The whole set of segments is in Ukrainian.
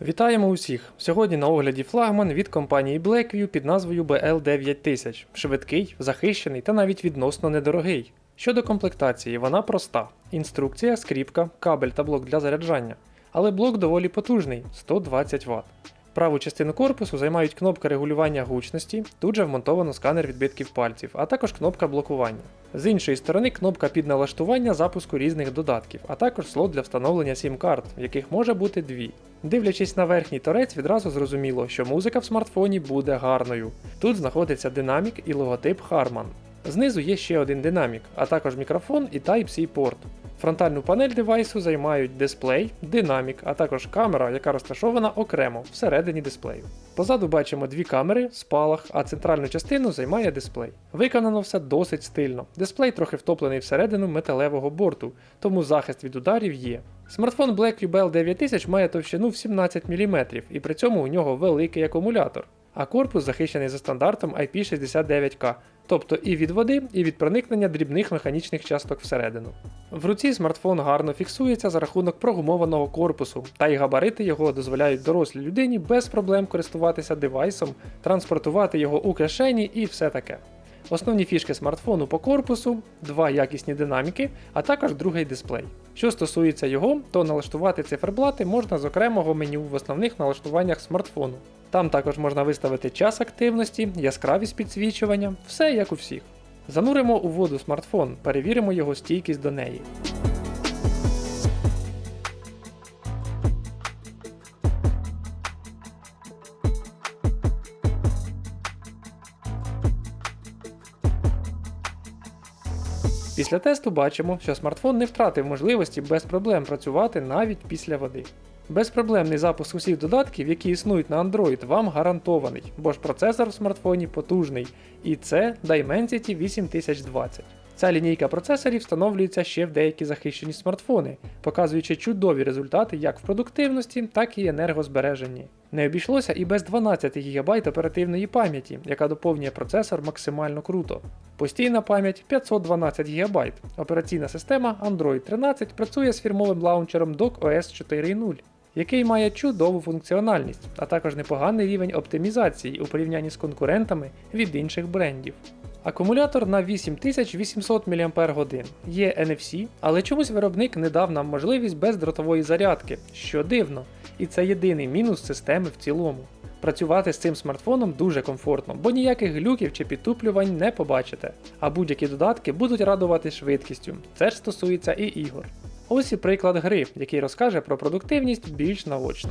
Вітаємо усіх! Сьогодні на огляді флагман від компанії Blackview під назвою BL9000. Швидкий, захищений та навіть відносно недорогий. Щодо комплектації, вона проста: інструкція, скріпка, кабель та блок для заряджання. Але блок доволі потужний 120 Вт. Праву частину корпусу займають кнопка регулювання гучності, тут же вмонтовано сканер відбитків пальців, а також кнопка блокування. З іншої сторони кнопка під налаштування запуску різних додатків, а також слот для встановлення сім-карт, яких може бути дві. Дивлячись на верхній торець, відразу зрозуміло, що музика в смартфоні буде гарною. Тут знаходиться динамік і логотип Harman. Знизу є ще один динамік, а також мікрофон і Type-C порт. Фронтальну панель девайсу займають дисплей, динамік, а також камера, яка розташована окремо всередині дисплею. Позаду бачимо дві камери, спалах, а центральну частину займає дисплей. Виконано все досить стильно. Дисплей трохи втоплений всередину металевого борту, тому захист від ударів є. Смартфон Blackview Bell 9000 має товщину в 17 мм, і при цьому у нього великий акумулятор. А корпус захищений за стандартом IP69K, тобто і від води, і від проникнення дрібних механічних часток всередину. В руці смартфон гарно фіксується за рахунок прогумованого корпусу, та й габарити його дозволяють дорослій людині без проблем користуватися девайсом, транспортувати його у кишені і все таке. Основні фішки смартфону по корпусу, два якісні динаміки, а також другий дисплей. Що стосується його, то налаштувати циферблати можна з окремого меню в основних налаштуваннях смартфону. Там також можна виставити час активності, яскравість підсвічування, все як у всіх. Зануримо у воду смартфон, перевіримо його стійкість до неї. Після тесту бачимо, що смартфон не втратив можливості без проблем працювати навіть після води. Безпроблемний запуск усіх додатків, які існують на Android, вам гарантований, бо ж процесор в смартфоні потужний, і це Dimensity 8020. Ця лінійка процесорів встановлюється ще в деякі захищені смартфони, показуючи чудові результати як в продуктивності, так і енергозбереженні. Не обійшлося і без 12 ГБ оперативної пам'яті, яка доповнює процесор максимально круто. Постійна пам'ять 512 ГБ. Операційна система Android 13 працює з фірмовим лаунчером DocOS 4.0 який має чудову функціональність, а також непоганий рівень оптимізації у порівнянні з конкурентами від інших брендів. Акумулятор на 8800 мАч. Є NFC, але чомусь виробник не дав нам можливість бездротової зарядки, що дивно, і це єдиний мінус системи в цілому. Працювати з цим смартфоном дуже комфортно, бо ніяких глюків чи підтуплювань не побачите, а будь-які додатки будуть радувати швидкістю. Це ж стосується і ігор. Ось і приклад гри, який розкаже про продуктивність більш наочно.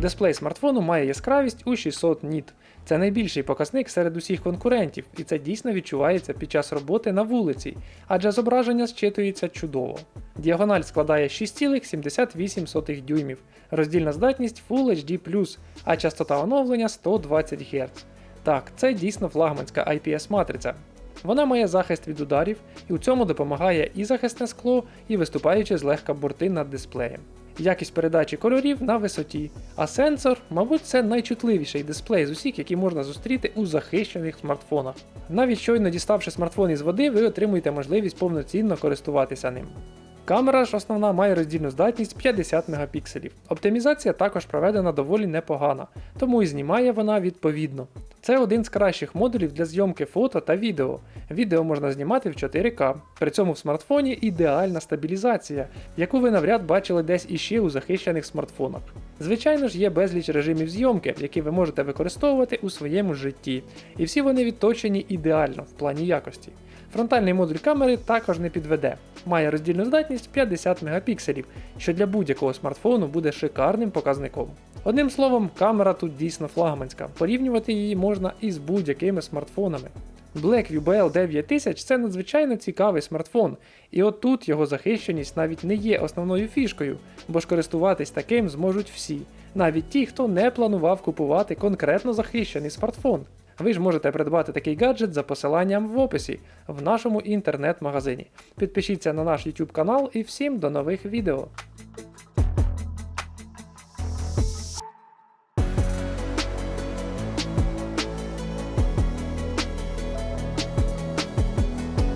Дисплей смартфону має яскравість у 600 ніт. Це найбільший показник серед усіх конкурентів, і це дійсно відчувається під час роботи на вулиці, адже зображення зчитується чудово. Діагональ складає 6,78 дюймів, роздільна здатність Full HD, а частота оновлення 120 Гц. Так, це дійсно флагманська IPS-матриця. Вона має захист від ударів, і у цьому допомагає і захисне скло, і виступаючи злегка борти над дисплеєм. Якість передачі кольорів на висоті, а сенсор, мабуть, це найчутливіший дисплей з усіх, які можна зустріти у захищених смартфонах. Навіть щойно діставши смартфон із води, ви отримуєте можливість повноцінно користуватися ним. Камера ж основна має роздільну здатність 50 мегапікселів. Оптимізація також проведена доволі непогана, тому і знімає вона відповідно. Це один з кращих модулів для зйомки фото та відео. Відео можна знімати в 4К. При цьому в смартфоні ідеальна стабілізація, яку ви навряд бачили десь іще у захищених смартфонах. Звичайно ж, є безліч режимів зйомки, які ви можете використовувати у своєму житті, і всі вони відточені ідеально в плані якості. Фронтальний модуль камери також не підведе. Має роздільну здатність 50 мегапікселів, що для будь-якого смартфону буде шикарним показником. Одним словом, камера тут дійсно флагманська, порівнювати її можна із будь-якими смартфонами. Blackview BL 9000 це надзвичайно цікавий смартфон, і от тут його захищеність навіть не є основною фішкою, бо ж користуватись таким зможуть всі, навіть ті, хто не планував купувати конкретно захищений смартфон. Ви ж можете придбати такий гаджет за посиланням в описі в нашому інтернет-магазині. Підпишіться на наш YouTube канал і всім до нових відео.